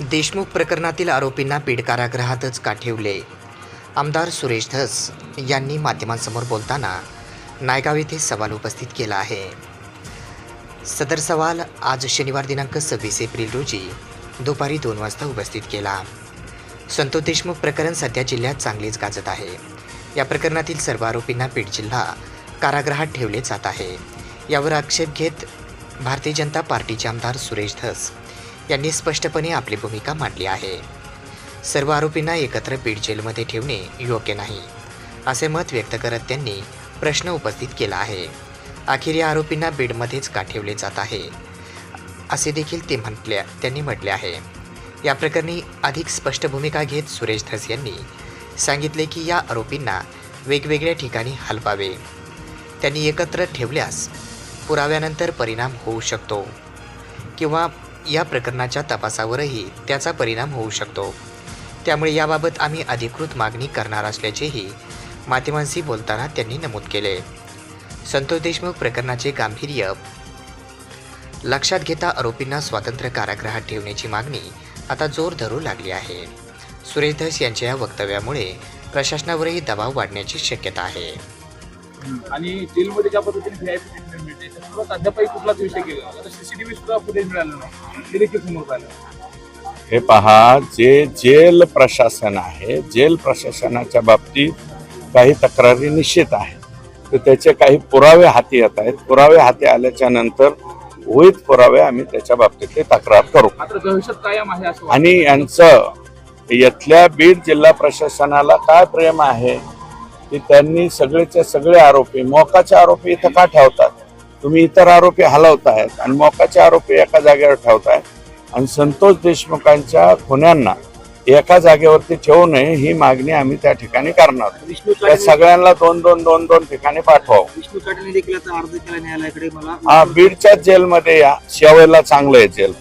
देशमुख प्रकरणातील आरोपींना पीड कारागृहातच का ठेवले? आमदार सुरेश धस यांनी माध्यमांसमोर बोलताना नायगाव येथे सवाल उपस्थित केला आहे. सदर सवाल आज शनिवार दिनांक सव्वीस एप्रिल रोजी दुपारी दोन वाजता उपस्थित केला. संतोष देशमुख प्रकरण सध्या जिल्ह्यात चांगलेच गाजत आहे. या प्रकरणातील सर्व आरोपींना बीड जिल्हा कारागृहात ठेवले जात आहे. यावर आक्षेप घेत भारतीय जनता पार्टीचे आमदार सुरेश धस यांनी स्पष्टपणे आपली भूमिका मांडली आहे. सर्व आरोपींना एकत्र बीड जेलमध्ये ठेवणे योग्य नाही असे मत व्यक्त करत त्यांनी प्रश्न उपस्थित केला आहे. अखेर या आरोपींना बीडमध्येच का ठेवले जात आहे? असे देखील ते म्हटले त्यांनी म्हटले आहे. या प्रकरणी अधिक स्पष्ट भूमिका घेत सुरेश धस यांनी सांगितले की या आरोपींना वेगवेगळ्या ठिकाणी हलवावे. त्यांनी एकत्र ठेवल्यास पुराव्यानंतर परिणाम होऊ शकतो किंवा या प्रकरणाच्या तपासावरही त्याचा परिणाम होऊ शकतो. त्यामुळे याबाबत आम्ही अधिकृत मागणी करणार असल्याचेही माध्यमांशी बोलताना त्यांनी नमूद केले. संतोष देशमुख प्रकरणाचे गांभीर्य. लक्षात घेता आरोपींना स्वातंत्र्य कारागृहात ठेवण्याची मागणी आता जोर धरू लागली आहे. सुरेश धस यांच्या या वक्तव्यामुळे प्रशासनावरही दबाव वाढण्याची शक्यता आहे. आणि जेलमध्ये ज्या पद्धतीने व्हीआयपी ट्रीटमेंट मिळते त्याच्यासोबत अद्यापही कुठलाच विषय केला आता सीसीटीव्ही सुद्धा फुटेज मिळालं नाही. ते देखील समोर पाहिलं. हे पहा जे जेल प्रशासन आहे जेल प्रशासनाच्या बाबतीत काही तक्रारी निश्चित आहेत. तर त्याचे काही पुरावे हाती येत आहेत. पुरावे हाती आल्याच्यानंतर विविध पुरावे आम्ही त्याच्या बाबतीतली तक्रार करू. आणि यांचं इथल्या बीड जिल्हा प्रशासनाला काय प्रेम आहे? की त्यांनी सगळेचे सगळे आरोपी मोकाचे आरोपी इथं का ठेवतात? तुम्ही इतर आरोपी हलवतायत आणि मोकाचे आरोपी एका जागेवर ठेवतायत आणि संतोष देशमुखांच्या खुन्यांना एका जागेवरती ठेवू नये ही मागणी आम्ही त्या ठिकाणी करणार. त्या सगळ्यांना दोन दोन दोन दोन ठिकाणी पाठवावं. हा बीडच्याच जेलमध्ये या. शेवयला चांगलं आहे जेल.